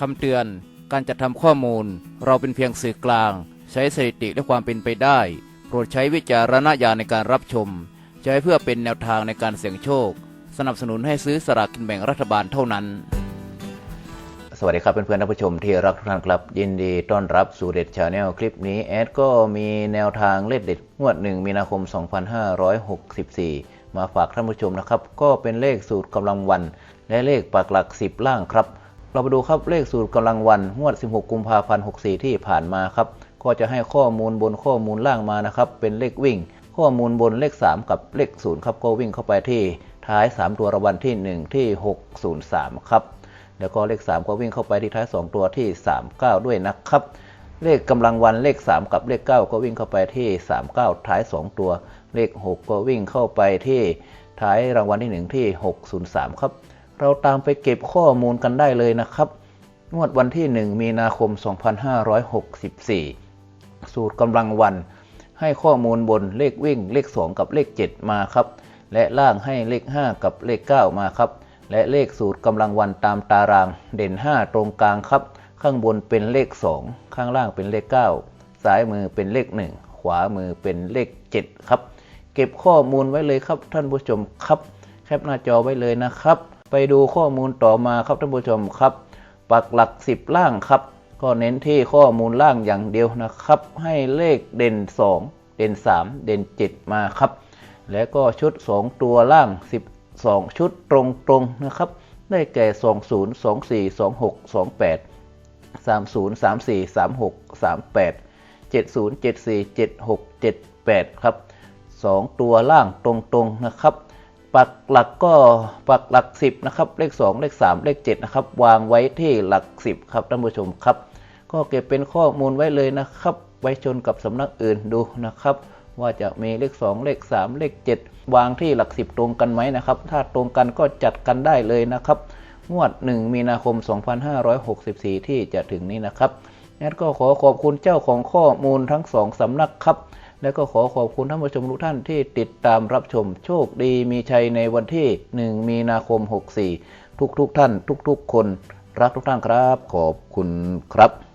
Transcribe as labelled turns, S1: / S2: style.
S1: คำเตือน การจัดทำข้อมูล เราเป็นเพียงสื่อกลาง ใช้สถิติและความเป็นไปได้ โปรดใช้วิจารณญาณในการรับชม ใช้เพื่อเป็นแนวทางในการเสี่ยงโชค สนับสนุนให้ซื้อสลากกินแบ่งรัฐบาลเท่านั้น สวัสดีครับเพื่อนๆท่านผู้ชมที่รักทุกท่านครับ ยินดีต้อนรับสู่เด็ดชาแนลคลิปนี้แอดก็มีแนวทางเลขเด็ดงวดหนึ่งมีนาคม 2564 มาฝากท่านผู้ชมนะครับ ก็เป็นเลขสูตรกำลังวัน และเลขปักหลัก 10 ล่างครับ เราไปดูครับเลขสูตรกำลังวันงวด 16 กุมภาพันธ์ 64 ที่ผ่านมาครับ ก็จะให้ข้อมูลบนข้อมูลล่างมานะครับ เป็นเลขวิ่ง ข้อมูลบนเลข 3 กับเลข0ครับ ก็วิ่งเข้าไปที่ท้าย 3 ตัวรางวัลที่ 1 ที่ 603 ครับ แล้วก็เลข 3 ก็วิ่งเข้าไปที่ท้าย 2 ตัวที่ 39 ด้วยนะครับ เลขกำลังวันเลข 3 กับเลข 9 ก็วิ่งเข้าไปที่ 39 ท้าย 2 ตัว เลข 6 ก็วิ่งเข้าไปที่ท้ายรางวัลที่ 1 ที่ 603 ครับ เราตามไปเก็บข้อมูลกันได้เลยนะครับ งวดวันที่ 1 มีนาคม 2564 สูตรกำลังวัน ให้ข้อมูลบนเลขวิ่งเลข 2 กับเลข 7 มาครับ และล่างให้เลข 5 กับเลข 9 มาครับ และเลขสูตรกำลังวันตามตารางเด่น 5 ตรงกลางครับ ข้างบนเป็นเลข 2 ข้างล่างเป็นเลข 9 ซ้ายมือเป็นเลข 1 ขวามือเป็นเลข 7 ครับ เก็บข้อมูลไว้เลยครับท่านผู้ชมครับ แคปหน้าจอไว้เลยนะครับ ไปดูข้อมูลต่อมาครับท่านผู้ชมครับปักหลัก 10 ล่างครับ ก็เน้นที่ข้อมูลล่างอย่างเดียวนะครับ ให้เลขเด่น 2 เด่น 3 เด่น 7 มาครับ แล้วก็ชุด 2 ตัวล่าง 12 ชุดตรงๆนะครับ ได้แก่ 20 24 26 28 30 34 36 38 70 74 76 78 ครับ 2 ตัวล่างตรงๆนะครับ ปักหลักก็ปักหลัก 10นะครับเลข 2 เลข 3 เลข7นะครับวางไว้ที่หลัก 10 ครับท่านผู้ชมครับ ก็เก็บเป็นข้อมูลไว้เลยนะครับ ไว้ชนกับสำนักอื่นดูนะครับ ว่าจะมีเลข 2 เลข 3 เลข 7 วางที่หลัก 10 ตรงกันไหมนะครับ ถ้าตรงกันก็จัดกันได้เลยนะครับงวด 1 มีนาคม 2564 ที่จะถึงนี้นะครับแอดก็ขอขอบคุณเจ้าของข้อมูลทั้งสองสำนักครับ และก็ขอขอบคุณท่านผู้ชมทุกท่านที่ติดตามรับชมโชคดีมีชัยในวันที่ 1 มีนาคม 64 ทุกๆทท่าน ทุกๆ คน รักทุกท่านครับ ขอบคุณครับ